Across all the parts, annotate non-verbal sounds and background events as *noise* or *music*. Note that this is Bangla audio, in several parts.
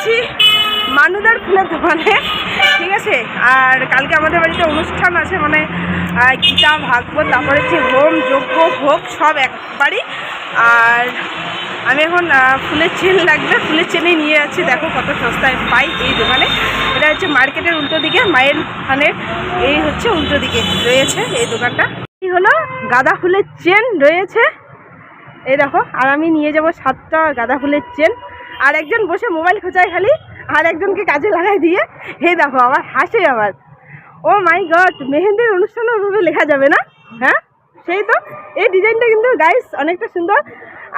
আছি মানুদার ফুলের দোকানে, ঠিক আছে? আর কালকে আমাদের বাড়িতে অনুষ্ঠান আছে মানে গীতা, ভাগবত তারপরে হচ্ছে হোম, যজ্ঞ, ভোগ, সব একবারই। আর আমি এখন ফুলের চেন লাগবে, ফুলের চেনে নিয়ে যাচ্ছি। দেখো কত সস্তায় পাই এই দোকানে। এটা হচ্ছে মার্কেটের উল্টো দিকে, মায়ের খানের এই হচ্ছে উল্টো দিকে রয়েছে এই দোকানটা। এই হলো গাঁদা ফুলের চেন রয়েছে। এই দেখো, আর আমি নিয়ে যাব সাতটা গাঁদা ফুলের চেন। আর একজন বসে মোবাইল খোঁচায় খালি, আর একজনকে কাজে লাগাই দিয়ে, হে দেখো আবার হাসে আবার ও মাই গড, মেহেন্দির অনুষ্ঠানও ওভাবে লেখা যাবে না? হ্যাঁ? সেই তো? এই ডিজাইনটা কিন্তু গাইস অনেকটা সুন্দর।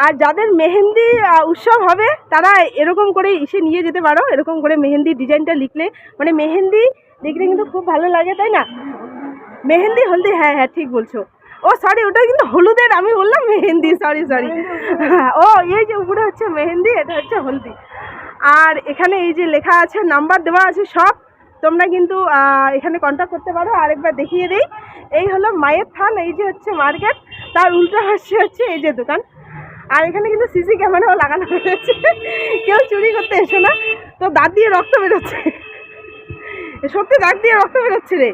আর যাদের মেহেন্দি উৎসব হবে, তারা এরকম করে এসে নিয়ে যেতে পারো। এরকম করে মেহেন্দি ডিজাইনটা লিখলে মানে মেহেন্দি লিখলে কিন্তু খুব ভালো লাগে, তাই না? মেহেন্দি হলদি হ্যাঁ হ্যাঁ ঠিক বলছো। ও সরি ওটা কিন্তু হলুদের, আমি বললাম মেহেন্দি সরি সরি ও, এই যে উপরে হচ্ছে মেহেন্দি, এটা হচ্ছে হলদি। আর এখানে এই যে লেখা আছে, নাম্বার দেওয়া আছে সব। তোমরা কিন্তু এখানে কন্ট্যাক্ট করতে পারো। আরেকবার দেখিয়ে দিই। এই হলো মায়ের থান, এই যে হচ্ছে মার্কেট। তার উল্টো হচ্ছে হচ্ছে এই যে দোকান। আর এখানে কিন্তু সিসি ক্যামেরাও লাগানো হয়েছে। কেউ চুরি করতে এসো না। তো দাঁত দিয়ে রক্ত বেরোচ্ছে। সত্যি, দাঁত দিয়ে রক্ত বেরোচ্ছে রে।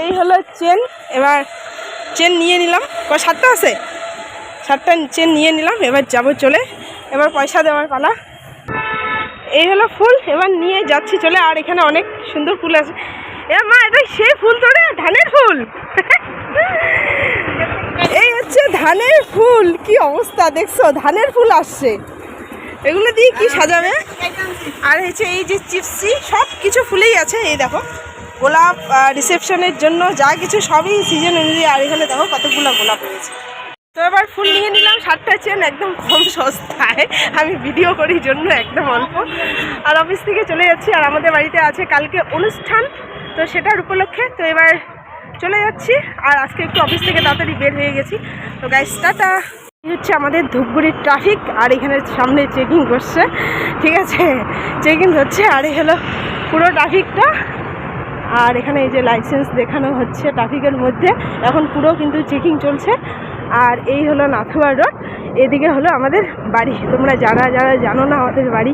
এই হলো চেন। এবার চেন নিয়ে নিলাম। ক সাতটা আছে? সাতটা চেন নিয়ে নিলাম, এবার যাব চলে। এবার পয়সা দেওয়ার পালা। এই হলো ফুল, এবার নিয়ে যাচ্ছি চলে। আর এখানে অনেক সুন্দর ফুল আছে। এ মা, এটা সেই ফুল তো রে, ধানের ফুল। *laughs* এই হচ্ছে ধানের ফুল। কি অবস্থা, দেখছ? ধানের ফুল আসছে। এগুলো দিয়ে কি সাজাবে? আর হচ্ছে এই যে চিপসি সব কিছু ফুলেই আছে, এই দেখো। গোলাপ রিসেপশনের জন্য যা কিছু সবই সিজন অনুযায়ী আর এখানে দেখো কতগুলো গোলাপ রয়েছে। তো এবার ফুল নিয়ে নিলাম, সাতটা চেন একদম কম সস্তায়। আমি ভিডিও করি জন্য একদম অল্প। আর অফিস থেকে চলে যাচ্ছি আর আমাদের বাড়িতে আছে কালকে অনুষ্ঠান, তো সেটার উপলক্ষে। তো এবার চলে যাচ্ছি আর আজকে একটু অফিস থেকে তাড়াতাড়ি বের হয়ে গেছি। তো গাইস টাটা। হচ্ছে আমাদের ধূপগুড়ির ট্রাফিক আর এখানে সামনে চেকিং করছে। ঠিক আছে? চেকিং হচ্ছে আর হলো পুরো ট্রাফিকটা আর এখানে এই যে লাইসেন্স দেখানো হচ্ছে ট্রাফিকের মধ্যে এখন পুরো কিন্তু চেকিং চলছে। আর এই হলো নাথুয়া রোড এদিকে হলো আমাদের বাড়ি। তোমরা যারা যারা জানো না আমাদের বাড়ি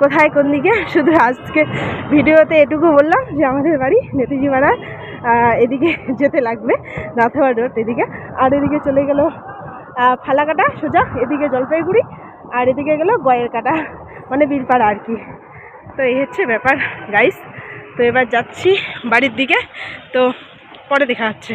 কোথায় কোন দিকে শুধু আজকে ভিডিওতে এটুকু বললাম যে আমাদের বাড়ি নেতাজি পাড়ার আহ, এদিকে যেতে লাগবে নাথুয়া রোড এদিকে। আর এদিকে চলে গেল ফালাকাটা সোজা এদিকে জলপাইগুড়ি আর এদিকে গেল গয়ের কাটা মানে বীরপাড়া আর কি। তো এই হচ্ছে ব্যাপার গাইস তো এবার যাচ্ছি বাড়ির দিকে তো পরে দেখা হচ্ছে।